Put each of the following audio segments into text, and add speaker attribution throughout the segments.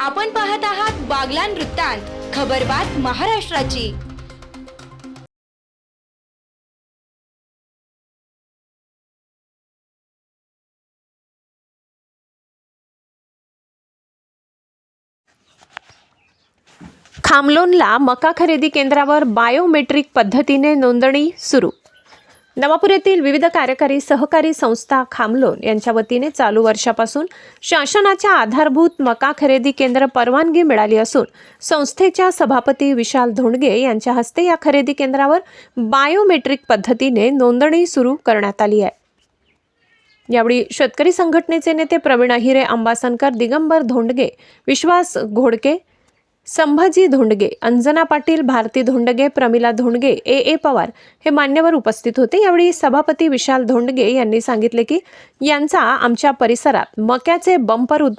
Speaker 1: आपण पाहत आहात बागलान वृत्तांत खबरबात महाराष्ट्राची.
Speaker 2: खामलोनला मका खरेदी केंद्रावर बायोमेट्रिक पद्धतीने नोंदणी सुरू नवापूर येथील विविध कार्यकारी सहकारी संस्था खामलोन यांच्या वतीने चालू वर्षापासून शासनाच्या आधारभूत मका खरेदी केंद्र परवानगी मिळाली असून संस्थेच्या सभापती विशाल धोंडगे यांच्या हस्ते या खरेदी केंद्रावर बायोमेट्रिक पद्धतीने नोंदणी सुरू करण्यात आली आहे. यावेळी शेतकरी संघटनेचे नेते प्रवीण अहिरे अंबासनकर दिगंबर धोंडगे विश्वास घोडके संभाजी धोंडगे अंजना पाटील भारती धोंडगे प्रमिला धोंडगे ए ए पवार हे मान्यवर उपस्थित होते. यावेळी सभापती विशाल धोंडगे यांनी सांगितले की यांचा आमच्या परिसरात मक्याचे बंपर उद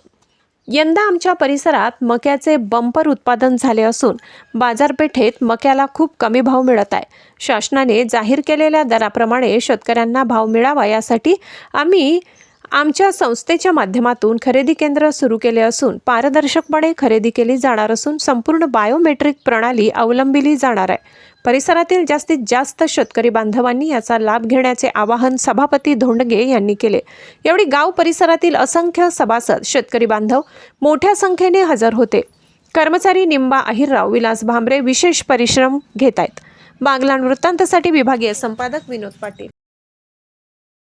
Speaker 2: यंदा आमच्या परिसरात मक्याचे बंपर उत्पादन झाले असून बाजारपेठेत मक्याला खूप कमी भाव मिळत आहे. शासनाने जाहीर केलेल्या दराप्रमाणे शेतकऱ्यांना भाव मिळावा यासाठी आम्ही आमच्या संस्थेच्या माध्यमातून खरेदी केंद्र सुरू केले असून पारदर्शकपणे खरेदी केली जाणार असून संपूर्ण बायोमेट्रिक प्रणाली अवलंबिली जाणार आहे. परिसरातील जास्तीत जास्त शेतकरी बांधवांनी याचा लाभ घेण्याचे आवाहन सभापती धोंडगे यांनी केले. यावेळी गाव परिसरातील असंख्य सभासद शेतकरी बांधव मोठ्या संख्येने हजर होते. कर्मचारी निंबा अहिरराव विलास भांबरे विशेष परिश्रम घेत आहेत बागलाण वृत्तांतसाठी विभागीय संपादक विनोद पाटील.